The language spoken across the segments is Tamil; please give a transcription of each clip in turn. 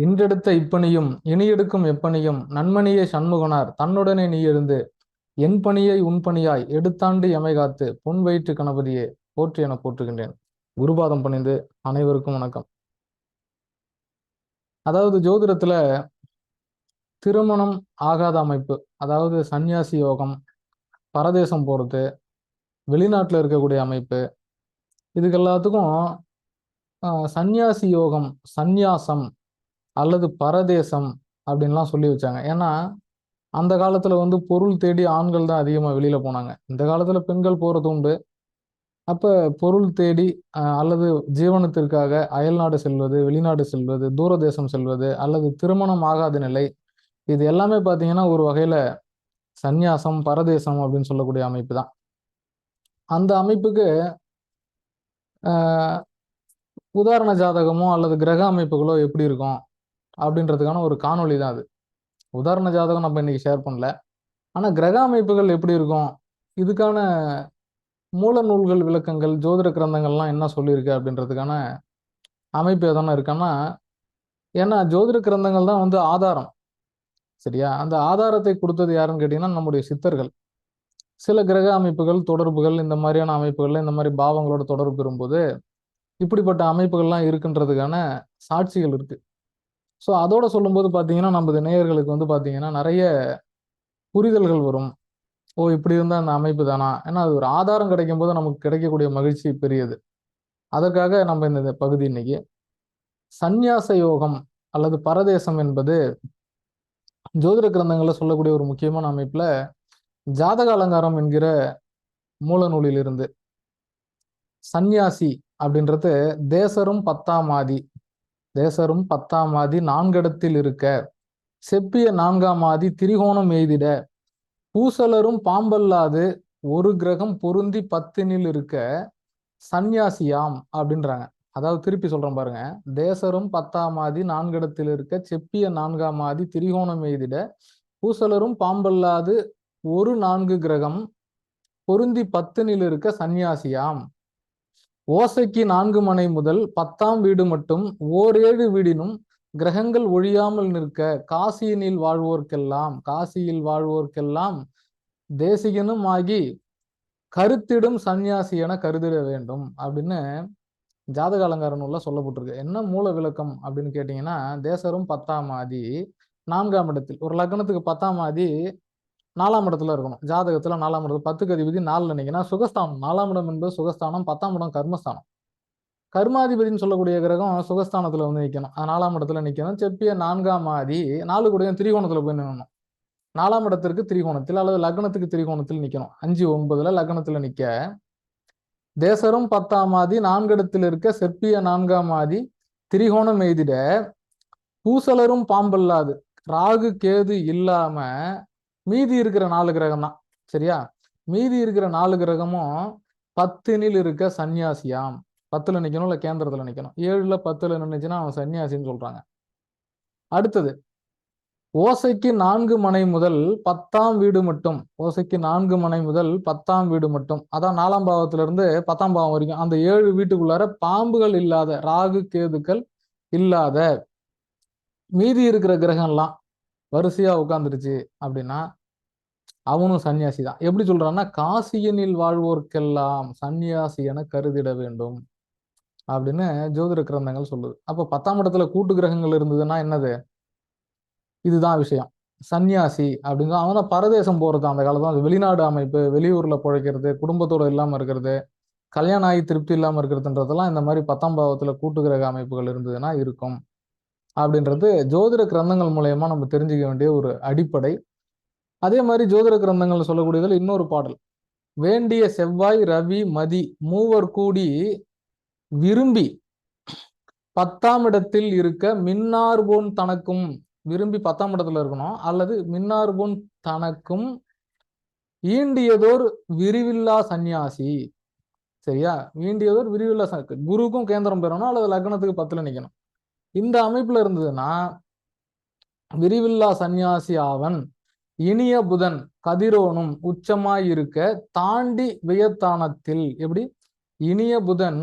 இன்றெடுத்த இப்பணியும் இனியெடுக்கும் எப்பணியும் நன்மணியே சண்முகனார். தன்னுடனே நீ இருந்து என் பணியை உன் பணியாய் எடுத்தாண்டு எமை காத்து பொன் வயிற்று கணபதியே போற்றி என போற்றுகின்றேன். குருபாதம் பணிந்து அனைவருக்கும் வணக்கம். அதாவது ஜோதிடத்துல திருமணம் ஆகாத அமைப்பு அதாவது சந்நியாசி யோகம் பரதேசம் போறது வெளிநாட்டில் இருக்கக்கூடிய அமைப்பு இதுக்கு எல்லாத்துக்கும் ஆஹ், சந்நியாசி யோகம் சந்நியாசம் அல்லது பரதேசம் அப்படின்லாம் சொல்லி வச்சாங்க. ஏன்னா அந்த காலத்தில் வந்து பொருள் தேடி ஆண்கள் தான் அதிகமாக வெளியில் போனாங்க. இந்த காலத்தில் பெண்கள் போகிறது உண்டு. அப்போ பொருள் தேடி அல்லது ஜீவனத்திற்காக அயல்நாடு செல்வது வெளிநாடு செல்வது தூரதேசம் செல்வது அல்லது திருமணம் ஆகாத நிலை இது எல்லாமே பார்த்தீங்கன்னா ஒரு வகையில் சந்நியாசம் பரதேசம் அப்படின்னு சொல்லக்கூடிய அமைப்பு தான். அந்த அமைப்புக்கு உதாரண ஜாதகமோ அல்லது கிரக அமைப்புகளோ எப்படி இருக்கும்? அப்படின்றதுக்கான ஒரு காணொளி தான் அது. உதாரண ஜாதகம் நம்ம இன்னைக்கு ஷேர் பண்ணல. ஆனால் கிரக அமைப்புகள் எப்படி இருக்கும்? இதுக்கான மூல நூல்கள் விளக்கங்கள் ஜோதிட கிரந்தங்கள்லாம் என்ன சொல்லியிருக்கு அப்படின்றதுக்கான அமைப்பு எதனா இருக்கான்னா ஏன்னா ஜோதிட கிரந்தங்கள் தான் வந்து ஆதாரம். சரியா? அந்த ஆதாரத்தை கொடுத்தது யாருன்னு கேட்டிங்கன்னா நம்முடைய சித்தர்கள். சில கிரக அமைப்புகள் தொடர்புகள் இந்த மாதிரியான அமைப்புகள்ல இந்த மாதிரி பாவங்களோட தொடர்பு பெறும்போது இப்படிப்பட்ட அமைப்புகள்லாம் இருக்குன்றதுக்கான சாட்சிகள் இருக்குது ஸோ அதோட சொல்லும்போது பார்த்தீங்கன்னா நமது நேயர்களுக்கு வந்து பார்த்தீங்கன்னா நிறைய புரிதல்கள் வரும். ஓ இப்படி இருந்தால் அந்த அமைப்பு தானா? ஏன்னா அது ஒரு ஆதாரம் கிடைக்கும் போது நமக்கு கிடைக்கக்கூடிய மகிழ்ச்சி பெரியது. அதற்காக நம்ம இந்த பகுதி இன்னைக்கு சந்நியாச யோகம் அல்லது பரதேசம் என்பது ஜோதிட கிரந்தங்களில் சொல்லக்கூடிய ஒரு முக்கியமான அமைப்பில் ஜாதக அலங்காரம் என்கிற மூல நூலிலிருந்து சந்நியாசி அப்படின்றது தேசரும் பத்தாம் ஆதி தேசரும் பத்தாம் ஆதி நான்கிடத்தில் இருக்க. செப்பிய நான்காம் ஆதி திரிகோணம் எய்திட. பூசலரும் பாம்பல்லாது ஒரு கிரகம் பொருந்தி பத்தினில் இருக்க சந்நியாசியாம் அப்படின்றாங்க. அதாவது திருப்பி சொல்றேன் பாருங்க. தேசரும் பத்தாம் ஆதி நான்கிடத்தில் இருக்க செப்பிய நான்காம் ஆதி திரிகோணம் எய்திட. பூசலரும் பாம்பல்லாது ஒரு நான்கு கிரகம் பொருந்தி பத்தினில் இருக்க சந்நியாசியாம். ஓசைக்கு நான்கு மனை முதல் பத்தாம் வீடு மட்டும் ஓரேழு வீடினும் கிரகங்கள் ஒழியாமல் நிற்க காசியினில் வாழ்வோர்க்கெல்லாம் காசியில் வாழ்வோர்க்கெல்லாம் தேசிகனும் ஆகி கருத்திடும் சந்நியாசி என கருதிட வேண்டும் அப்படின்னு ஜாதக அலங்கார சொல்லப்பட்டிருக்கு. என்ன மூல விளக்கம் அப்படின்னு கேட்டீங்கன்னா தேசரும் பத்தாம் ஆதி நான்காம் இடத்தில். ஒரு லக்னத்துக்கு பத்தாம் ஆதி நாலாம் இடத்துல இருக்கணும். ஜாதகத்துல நாலாம் இடத்துல பத்துக்கு அதிபதி நாலுல நினைக்கணும் சுகஸ்தானம். நாலாம் இடம் என்பது சுகஸ்தானம் பத்தாம் இடம் கர்மஸ்தானம். கர்மாதிபதினு சொல்லக்கூடிய கிரகம் சுகஸ்தானத்துல வந்து நிற்கணும் அது நாலாம் இடத்துல நிற்கணும் செப்பிய நான்காம் ஆதி நாலு கூடயும் திரிகோணத்துல போய் நிக்கணும் நாலாம் இடத்திற்கு திரிகோணத்தில் அல்லது லக்னத்துக்கு திரிகோணத்தில் நிற்கணும் அஞ்சு ஒன்பதுல லக்னத்துல நிற்க தேசரும் பத்தாம் ஆதி நான்கிடத்தில் இருக்க செப்பிய நான்காம் ஆதி திரிகோணம் எய்திட. பூசலரும் பாம்பல்லாது ராகு கேது இல்லாம மீதி இருக்கிற நாலு கிரகம் தான் சரியா? மீதி இருக்கிற நாலு கிரகமும் பத்தினில் இருக்க சந்நியாசியாம். பத்துல நிக்கணும் இல்ல கேந்திரத்துல நிக்கணும். ஏழுல பத்துல நின்னுச்சுன்னா அவன் சன்னியாசின்னு சொல்றாங்க. அடுத்தது ஓசைக்கு நான்கு மனை முதல் பத்தாம் வீடு மட்டும். ஓசைக்கு நான்கு மனை முதல் பத்தாம் வீடு மட்டும். அதான் நாலாம் பாவத்துல இருந்து பத்தாம் பாவம் வரைக்கும். அந்த ஏழு வீட்டுக்குள்ளார பாம்புகள் இல்லாத ராகு கேதுக்கள் இல்லாத மீதி இருக்கிற கிரகம்லாம் வரிசையா உட்காந்துருச்சு அப்படின்னா அவனும் சன்னியாசி தான். எப்படி சொல்றான்னா காசியனில் வாழ்வோர்க்கெல்லாம் சந்நியாசி என கருதிட வேண்டும் அப்படின்னு ஜோதிட கிரந்தங்கள் சொல்லுது. அப்ப பத்தாம் இடத்துல கூட்டு கிரகங்கள் இருந்ததுன்னா என்னது? இதுதான் விஷயம். சந்நியாசி அப்படின்னு அவன் தான் பரதேசம் போறது அந்த காலத்துல வெளிநாடு அமைப்பு வெளியூர்ல பிழைக்கிறது குடும்பத்தோட இல்லாம இருக்கிறது கல்யாணம் ஆகி திருப்தி இல்லாம இருக்கிறதுன்றதெல்லாம் இந்த மாதிரி பத்தாம் பாவத்துல கூட்டு கிரக அமைப்புகள் இருந்ததுன்னா இருக்கும். அப்படின்றது ஜோதிட கிரந்தங்கள் மூலயமா நம்ம தெரிஞ்சுக்க வேண்டிய ஒரு அடிப்படை அதே மாதிரி ஜோதிட கிரந்தங்கள் சொல்லக்கூடியதுல இன்னொரு பாடல். வேண்டிய செவ்வாய் ரவி மதி மூவர் கூடி விரும்பி பத்தாம் இடத்தில் இருக்க மின்னார்போன் தனக்கும் விரும்பி பத்தாம் இடத்துல இருக்கணும் அல்லது மின்னார்போன் தனக்கும் ஈண்டியதோர் விரிவில்லா சந்நியாசி. சரியா? ஈண்டியதோர் விரிவில்லா ச- குருவுக்கும் கேந்திரம் பெறணும் அல்லது லக்னத்துக்கு பத்துல நிக்கணும். இந்த அமைப்புல இருந்ததுன்னா விரிவில்லா சந்நியாசி ஆவன். இனிய புதன் கதிரோனும் உச்சமாயிருக்க தாண்டி வியத்தானத்தில் எப்படி? இனிய புதன்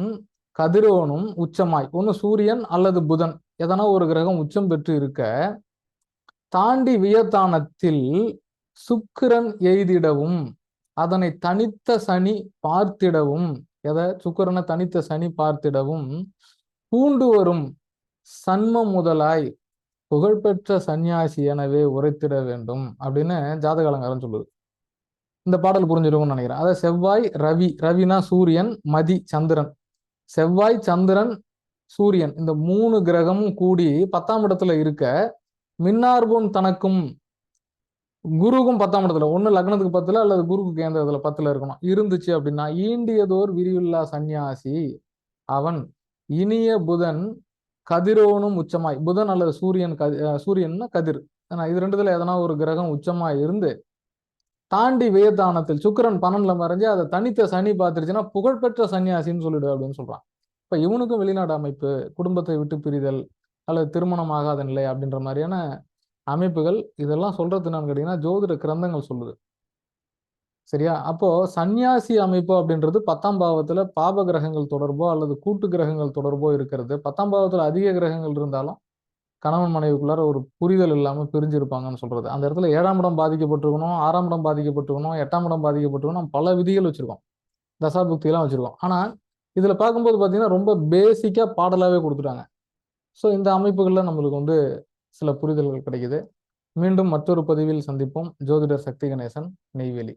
கதிரோனும் உச்சமாய் ஒன்று சூரியன் அல்லது புதன் எதனா ஒரு கிரகம் உச்சம் பெற்று இருக்க தாண்டி வியத்தானத்தில் சுக்கிரன் எய்திடவும் அதனை தனித்த சனி பார்த்திடவும் எதை? சுக்கிரனை தனித்த சனி பார்த்திடவும் பூண்டு வரும் சன்மம் முதலாய் புகழ்பெற்ற சந்நியாசி எனவே உரைத்திட வேண்டும் அப்படின்னு ஜாதகாலங்காரம் சொல்லுது. இந்த பாடல் புரிஞ்சிருக்கும்னு நினைக்கிறேன். அதாவது செவ்வாய் ரவி ரவினா சூரியன் மதி சந்திரன். செவ்வாய் சந்திரன் சூரியன். இந்த மூணு கிரகமும் கூடி பத்தாம் இடத்துல இருக்க மின்னார்பும் தனக்கும் குருவுக்கும் பத்தாம் இடத்துல. ஒன்று லக்னத்துக்கு பத்துல அல்லது குருக்கு கேந்திரத்துல பத்துல இருக்கணும். இருந்துச்சு அப்படின்னா ஈண்டியதோர் விரிவில்லா சந்நியாசி அவன் இனிய புதன் கதிரோனும் உச்சமாய் புதன் அல்லது சூரியன் கதி சூரியன்னா கதிர். ஏன்னா இது ரெண்டுத்துல எதனா ஒரு கிரகம் உச்சமாய் இருந்து தாண்டி வேதானத்தில் சுக்கிரன் பன்னெண்டுல மறைஞ்சு அதை தனித்த சனி பார்த்துருச்சுன்னா புகழ்பெற்ற சன்னியாசின்னு சொல்லிடு அப்படின்னு சொல்றான். இப்ப இவனுக்கும் வெளிநாடு அமைப்பு குடும்பத்தை விட்டு பிரிதல் அல்லது திருமணம் ஆகாத நிலை அப்படின்ற மாதிரியான அமைப்புகள் இதெல்லாம் சொல்றது என்னன்னு கேட்டீங்கன்னா ஜோதிட கிரந்தங்கள் சொல்லுது. சரியா? அப்போ சந்நியாசி அமைப்பு அப்படின்றது பத்தாம் பாவத்துல பாப கிரகங்கள் தொடர்போ அல்லது கூட்டு கிரகங்கள் தொடர்போ இருக்கிறது. பத்தாம் பாவத்துல அதிக கிரகங்கள் இருந்தாலும் கணவன் மனைவிக்குள்ளார ஒரு புரிதல் இல்லாம பிரிஞ்சிருப்பாங்கன்னு சொல்றது. அந்த இடத்துல ஏழாம் இடம் பாதிக்கப்பட்டிருக்கணும் ஆறாம் இடம் பாதிக்கப்பட்டிருக்கணும் எட்டாம் இடம் பாதிக்கப்பட்டிருக்கணும் பல விதிகள் வச்சிருக்கோம். தசாபுக்தியெல்லாம் வச்சிருக்கோம். ஆனா இதுல பார்க்கும்போது பாத்தீங்கன்னா ரொம்ப பேசிக்கா பாடலாவே கொடுத்துட்டாங்க. ஸோ இந்த அமைப்புகள்ல நம்மளுக்கு வந்து சில புரிதல்கள் கிடைக்குது. மீண்டும் மற்றொரு பதிவில் சந்திப்போம். ஜோதிடர் சக்தி கணேசன் நெய்வேலி.